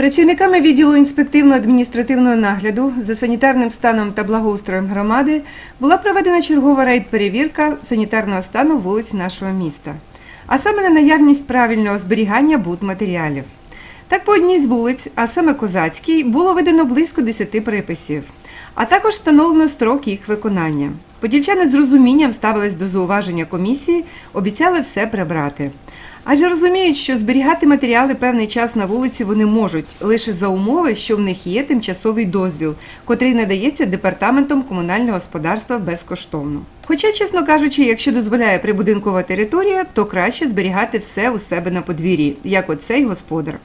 Працівниками відділу інспективно-адміністративного нагляду за санітарним станом та благоустроєм громади була проведена чергова рейд-перевірка санітарного стану вулиць нашого міста, а саме на наявність правильного зберігання будматеріалів. Так по одній з вулиць, а саме Козацькій, було видано близько 10 приписів, а також встановлено строк їх виконання. Подільчани з розумінням ставились до зауваження комісії, обіцяли все прибрати. Адже розуміють, що зберігати матеріали певний час на вулиці вони можуть лише за умови, що в них є тимчасовий дозвіл, котрий надається департаментом комунального господарства безкоштовно. Хоча, чесно кажучи, якщо дозволяє прибудинкова територія, то краще зберігати все у себе на подвір'ї, як оцей господар.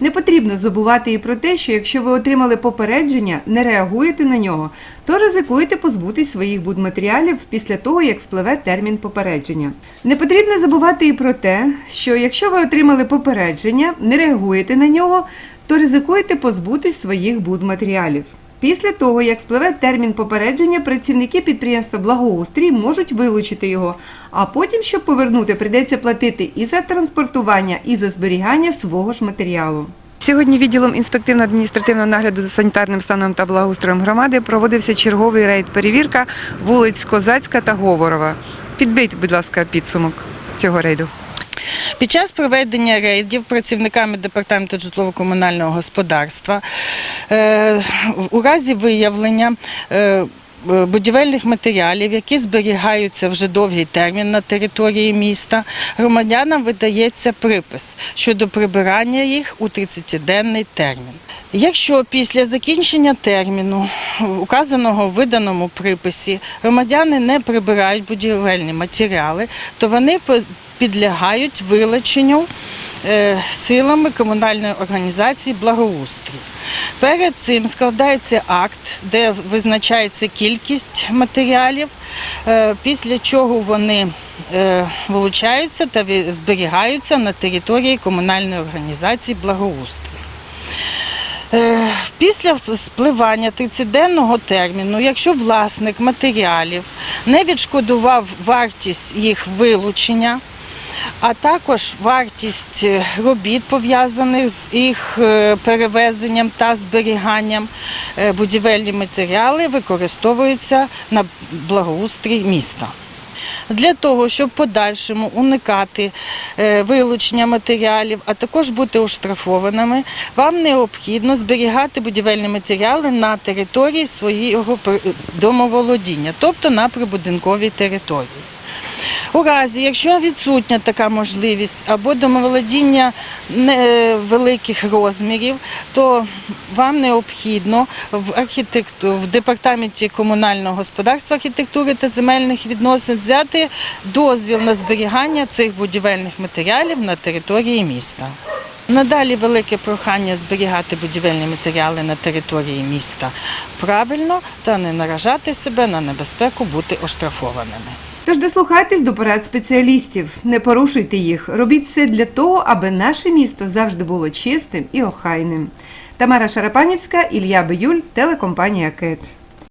Не потрібно забувати і про те, що якщо ви отримали попередження, не реагуєте на нього, то ризикуєте позбутись своїх будматеріалів після того, як спливе термін попередження. Не потрібно забувати і про те, що якщо ви отримали попередження, не реагуєте на нього, то ризикуєте позбутись своїх будматеріалів. Після того, як спливе термін попередження, працівники підприємства Благоустрій можуть вилучити його, а потім, щоб повернути, прийдеться платити і за транспортування, і за зберігання свого ж матеріалу. Сьогодні відділом інспективно-адміністративного нагляду за санітарним станом та благоустроєм громади проводився черговий рейд перевірка вулиць Козацька та Говорова. Підбийте, будь ласка, підсумок цього рейду. Під час проведення рейдів працівниками департаменту житлово-комунального господарства е, у разі виявлення е, будівельних матеріалів, які зберігаються вже довгий термін на території міста, громадянам видається припис щодо прибирання їх у 30-денний термін. Якщо після закінчення терміну, указаного в виданому приписі, громадяни не прибирають будівельні матеріали, то вони підлягають вилученню е, силами комунальної організації благоустрій. Перед цим складається акт, де визначається кількість матеріалів, е, після чого вони е, вилучаються та зберігаються на території комунальної організації благоустрій. Е, Після спливання 30-денного терміну, якщо власник матеріалів не відшкодував вартість їх вилучення, а також вартість е, робіт пов'язаних з їх е, перевезенням та зберіганням, е, будівельні матеріали використовуються на благоустрій міста. Для того, щоб подальшому уникати вилучення матеріалів, а також бути оштрафованими, вам необхідно зберігати будівельні матеріали на території свого домоволодіння, тобто на прибудинковій території. У разі, якщо відсутня така можливість або домоволодіння невеликих розмірів, то вам необхідно в архітекту в департаменті комунального господарства, архітектури та земельних відносин взяти дозвіл на зберігання цих будівельних матеріалів на території міста. Надалі велике прохання зберігати будівельні матеріали на території міста правильно та не наражати себе на небезпеку бути оштрафованими. Тож дослухайтесь до порад спеціалістів, не порушуйте їх, робіть все для того, аби наше місто завжди було чистим і охайним. Тамара Шарапанівська, Ілля Биюль, телекомпанія КЕТ.